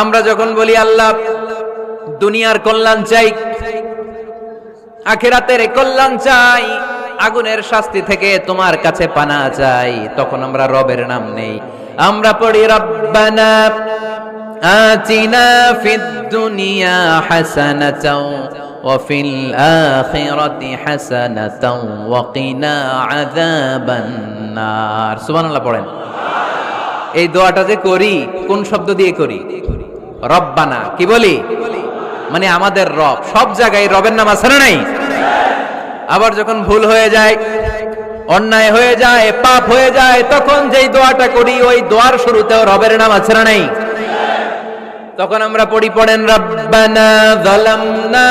আমরা যখন বলি, আল্লাহ, দুনিয়ার কল্যাণ চাই, আখেরাতের কল্যাণ চাই, আগুনের শাস্তি থেকে তোমার কাছে পানা চাই, তখন আমরা রবের নাম নেই। আমরা পড়ি, রব্বানা আতিনা ফিদ দুনিয়া হাসানাতাও, ওয়া ফিল আখিরাতি হাসানাতাও, ওয়া কিনা আযাবান নার। সুবহানাল্লাহ পড়েন। এই দোয়াটা যে করি, কোন শব্দ দিয়ে করি? রব্বানা, কি বলি? মানে আমাদের রব, সব জায়গায় রবের নাম আছে নাই? আবার যখন ভুল হয়ে যায়, অন্যায় হয়ে যায়, পাপ হয়ে যায়, তখন যেই দোয়াটা করি, ওই দোয়ার শুরুতেও রবের নাম আছে না নাই? তখন আমরা পড়ি, পড়েন, রব্বানা যালামনা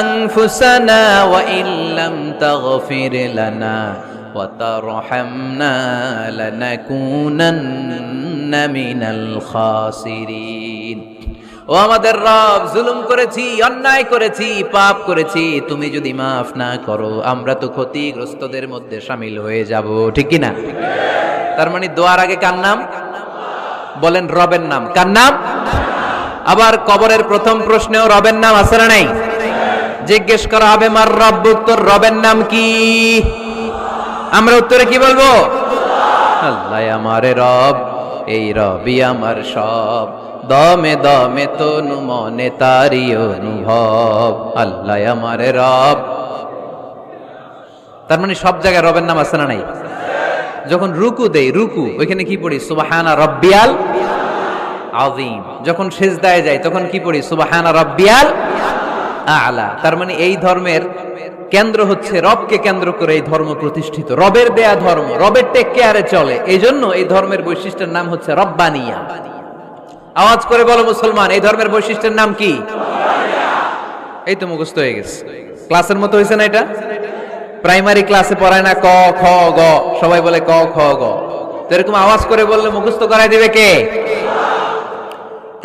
আনফুসানা ওয়া ইল্লাম তাগফির লানা ওয়া তারহামনা লানাকুনান্না মিনাল খাসিরিন। ও আমাদের রব, জুলুম করেছি, অন্যায় করেছি, পাপ করেছি, তুমি যদি মাফ না করো, আমরা তো ক্ষতিগ্রস্তদের মধ্যে সামিল হয়ে যাব, ঠিক কি না তার মানে দোয়ার আগে কার নাম? বলেন রবের নাম। কার নাম? আবার কবরের প্রথম প্রশ্নেও রবের নাম আছে না নাই? জিজ্ঞেস করা হবে, মার রব, উত্তর রবের নাম কি? আমরা উত্তরে কি বলব? আল্লাহ আমারে রব এই রবি আমার সব। দমে দমে তনু মনে তারি অনুভব। আল্লাহ আমারে রব। তার মানে সব জায়গায় রবের নাম আছে না নাই? যখন রুকু দেই, রুকু, ওইখানে কি পড়ি? সুবাহানা রব্বিয়াল আযীম। যখন সেজদায় যাই, তখন কি পড়ি? সুবহানা রাব্বিয়াল আলা। তার মানে এই ধর্মের কেন্দ্র হচ্ছে রবকে কেন্দ্র করে এই ধর্ম প্রতিষ্ঠিত। রবের দেয়া ধর্ম, রবের টেক কেয়ারে চলে। এই জন্য এই ধর্মের বৈশিষ্ট্যের নাম হচ্ছে রব্বানিয়া। আওয়াজ করে বলো মুসলমান, এই ধর্মের বৈশিষ্ট্যের নাম কি? এই তো মুখস্থ হয়ে গেছে। ক্লাসের মতো হয়েছে না এটা? প্রাইমারি ক্লাসে পড়ায় না ক, খ, গ। সবাই বলে ক, খ, গ। তো এরকম আওয়াজ করে বললে মুখস্থ করাই দিবে কে?